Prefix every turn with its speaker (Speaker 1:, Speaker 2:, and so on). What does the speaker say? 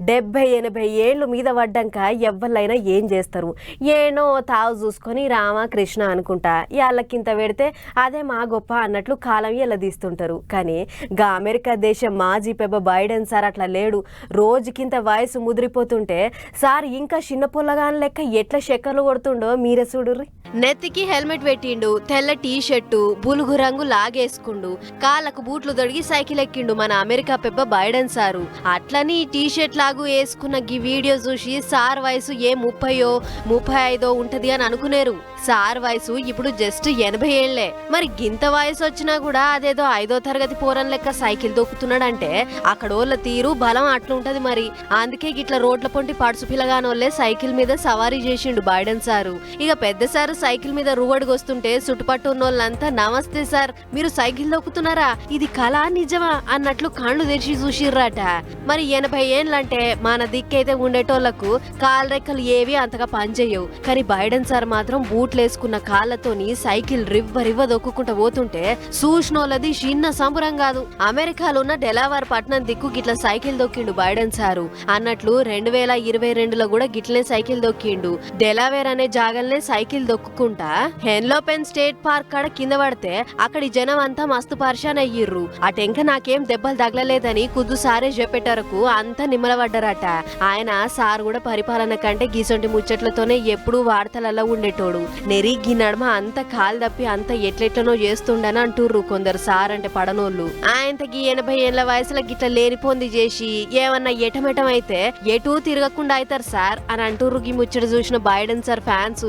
Speaker 1: డెబ్బై ఎనభై ఏళ్ళు మీద పడ్డాక ఎవ్వరైనా ఏం చేస్తారు? ఏనో తావు చూసుకొని రామ కృష్ణ అనుకుంటా వాళ్ళకింత పెడితే అదే మా గొప్ప అన్నట్లు కాలం ఎలా తీస్తుంటారు కానీ గా అమెరికా దేశం మాజీ పెబ్బ బైడెన్ సార్ అట్లా లేడు. రోజుకింత వయసు ముదిరిపోతుంటే సార్ ఇంకా చిన్న పుల్లగాని లెక్క ఎట్లా చక్కర్లు కొడుతుండో మీరే చూడుర్రీ. నెత్తికి హెల్మెట్ పెట్టిండు తెల్ల టీ షర్టు బులుగు రంగు లాగేసుకుండు కాళ్ళకు బూట్లు దొడిగి సైకిల్ ఎక్కిండు మన అమెరికా పెబ్బ బైడెన్ సారు. అట్లని టీ షర్ట్ లాగు వేసుకున్న గీ వీడియో చూసి సార్ వయసు ఏ ముప్పయో ముప్పై ఐదో ఉంటది అని అనుకునేరు. సార్ వయసు ఇప్పుడు జస్ట్ ఎనభై ఏళ్ళే. మరి గింత వయసు వచ్చినా కూడా అదేదో ఐదో తరగతి పోరం లెక్క సైకిల్ దొక్కుతున్నాడంటే అక్కడోళ్ళ తీరు బలం అట్లుంటది మరి. అందుకే గిట్ల రోడ్ల పొంటి పడుసు పిల్లగానోళ్ళే సైకిల్ మీద సవారీ చేసిండు బైడెన్ సారు. ఇక పెద్ద సారు సైకిల్ మీద రువడికి వస్తుంటే చుట్టుపట్టు ఉన్నోళ్ళంతా నమస్తే సార్ మీరు సైకిల్ దొక్కుతున్నారా ఇది కళ నిజమా? అన్నట్లు కళ్ళు తెరిచి చూసిర్రట. మరి ఎనభై ఏండ్లంటే మన దిక్కైతే ఉండేటోళ్ళకు కాలరెక్కలు ఏవి అంతగా పనిచేయవు. కానీ బైడెన్ సార్ మాత్రం బూట్లు వేసుకున్న కాళ్ళతోని సైకిల్ రివ్వ రివ్వ దొక్కుంటూ పోతుంటే చూసినోళ్ళది చిన్న సంబరం కాదు. అమెరికాలో ఉన్న డెలావార్ పట్టణం దిక్కు గిట్ల సైకిల్ దొక్కిండు బైడెన్ సారు. అన్నట్లు రెండు వేల ఇరవై రెండులో కూడా గిట్లనే సైకిల్ దొక్కిండు. డెలావేర్ అనే జాగల్నే సైకిల్ దొక్కు దొక్కుకుంటా హెన్లోపెన్ స్టేట్ పార్క్ కాడ కింద పడితే అక్కడి జనం అంతా మస్తు పరిశాన్ అయ్యిర్రు. అటెంక నాకేం దెబ్బలు తగలలేదని కుద్దు సారే చెప్పేటరకు అంతా నిమ్మలబడ్డారట. ఆయన సార్ కూడా పరిపాలన కంటే గీసొంటి ముచ్చట్లతోనే ఎప్పుడూ వార్తలలో ఉండేటోడు. నెరి గీ నడమ అంత కాలు తప్పి అంత ఎట్లెట్లనో చేస్తుండని అంటుర్రు కొందరు సార్ అంటే పడనోళ్ళు. ఆయనకి గీ ఎనభై ఏళ్ళ వయసులో గిట్ల లేనిపోంది చేసి ఏమన్నా ఎటమెటం అయితే ఎటూ తిరగకుండా అవుతారు సార్ అని అంటుర్రు ఈ ముచ్చట చూసిన బైడెన్ సార్ ఫ్యాన్స్.